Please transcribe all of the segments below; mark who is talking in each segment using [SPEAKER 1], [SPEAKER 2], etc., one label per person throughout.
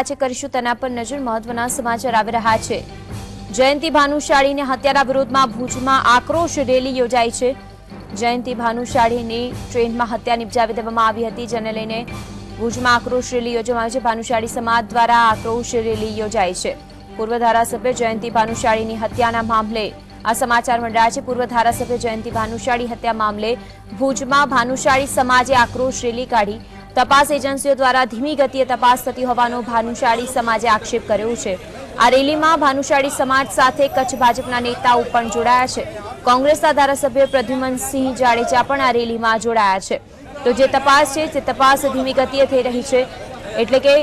[SPEAKER 1] છે કરીશું, તેના પર નજર મહત્વના સમાચાર આવી રહ્યા છે. જયંતિ ભાનુશાળીને હત્યાના વિરોધમાં ભુજમાં આક્રોશ રેલી યોજાઈ છે. જયંતિ ભાનુશાળીની ટ્રેનમાં હત્યા નિપજાવી દેવામાં આવી હતી, જેને લઈને ભુજમાં આક્રોશ રેલી યોજવામાં આવી છે. ભાનુશાળી સમાજ દ્વારા આક્રોશ રેલી યોજાઈ છે. પૂર્વ ધારાસભ્ય જયંતિ ભાનુશાળીની હત્યાના મામલે આ સમાચાર મંડળા છે. પૂર્વ ધારાસભ્ય જયંતિ ભાનુશાળી હત્યા મામલે ભુજમાં ભાનુશાળી સમાજે આક્રોશ રેલી કાઢી. તપાસ એજન્સીઓ દ્વારા ધીમી ગતિએ તપાસ થતી હોવાનો ભાનુશાળી સમાજે આક્ષેપ કર્યો છે. આ રેલીમાં ભાનુશાળી સમાજ સાથે કચ્છ ભાજપના નેતાઓ પણ જોડાયા છે. કોંગ્રેસના ધારાસભ્ય પ્રદ્યુમનસિંહ જાડેજા પણ આ રેલીમાં જોડાયા છે. તો જે તપાસ છે, તે તપાસ ધીમી ગતિએ થઈ રહી છે. એટલે કે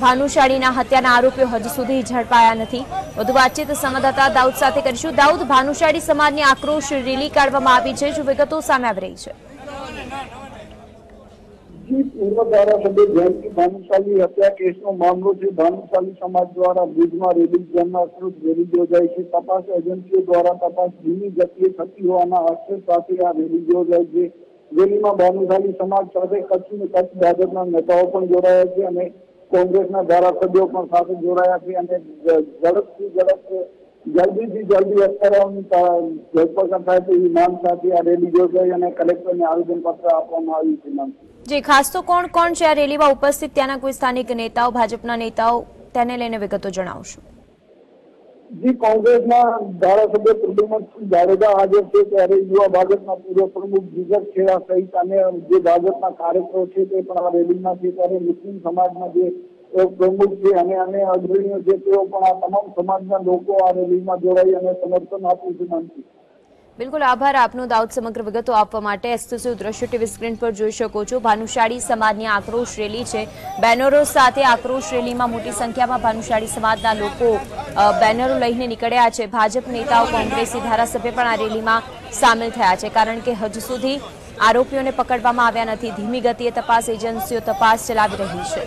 [SPEAKER 1] ભાનુશાળીના હત્યાના આરોપીઓ હજુ સુધી ઝડપાયા નથી. વધુ વાતચીત સંવાદદાતા દાઉદ સાથે કરીશું. દાઉદ, ભાનુશાળી સમાજની આક્રોશ રેલી કાઢવામાં આવી છે. જો વિગતો સામે આવી રહી છે.
[SPEAKER 2] જી, પૂર્વ ધારાસભ્ય જયંતિ ભાનુશાલી હત્યા કેસનો મામલો છે. ભાનુશાલી સમાજ દ્વારા ભુજમાં રેલી જન્માશ્રુત રેલી યોજાઈ છે. તપાસ એજન્સીઓ દ્વારા તપાસ ધીમી ગતિએ થતી હોવાના આક્ષેપ સાથે આ રેલી યોજાઈ છે. રેલીમાં ભાનુશાલી સમાજ સાથે કચ્છ કચ્છ ભાજપના નેતાઓ પણ જોડાયા છે અને કોંગ્રેસના ધારાસભ્યો પણ સાથે જોડાયા છે અને ઝડપથી ઝડપ જલ્દીથી જલ્દી અત્યારે ધરપકડ થાય તેવી માંગ સાથે આ રેલી યોજાઈ અને કલેક્ટરને આવેદનપત્ર આપવામાં આવ્યું છે મેમ
[SPEAKER 1] જે ખાસ તો કોણ કોણ છે આ રેલીમાં ઉપસ્થિત? ત્યાંના કોઈ સ્થાનિક નેતાઓ ભાજપના નેતાઓ તેને લઈને વિગતો જણાવશો.
[SPEAKER 2] જી કોંગ્રેસના ધારાસભ્ય પ્રદ્યુમનસિંહ જાડેજા હાજર છે ત્યારે યુવા ભાજપના પૂર્વ પ્રમુખ જીગર ખેડા સહિત અને જે ભાજપના કાર્યકરો છે તે પણ આ રેલીમાં છે ત્યારે મુસ્લિમ સમાજના જે પ્રમુખ છે અને અને અગ્રણીઓ છે, તેઓ પણ આ તમામ સમાજના લોકો આ રેલીમાં જોડાઈ અને સમર્થન આપ્યું છે માનસી
[SPEAKER 1] બિલકુલ આભાર આપનો દાઉદ સમગ્ર વિગતો આપવા માટે. એક્સક્લુસિવ દ્રશ્ય ટીવી સ્ક્રીન પર જોઈ શકો છો. ભાનુશાળી સમાજની આક્રોશ રેલી છે. બેનરો સાથે આક્રોશ રેલીમાં મોટી સંખ્યામાં ભાનુશાળી સમાજના લોકો બેનરો લઈને નીકળ્યા છે. ભાજપ નેતાઓ, કોંગ્રેસી ધારાસભ્ય પણ આ રેલીમાં સામેલ થયા છે. કારણ કે હજુ સુધી આરોપીઓને પકડવામાં આવ્યા નથી. ધીમી ગતિએ તપાસ એજન્સીઓ તપાસ ચલાવી રહી છે.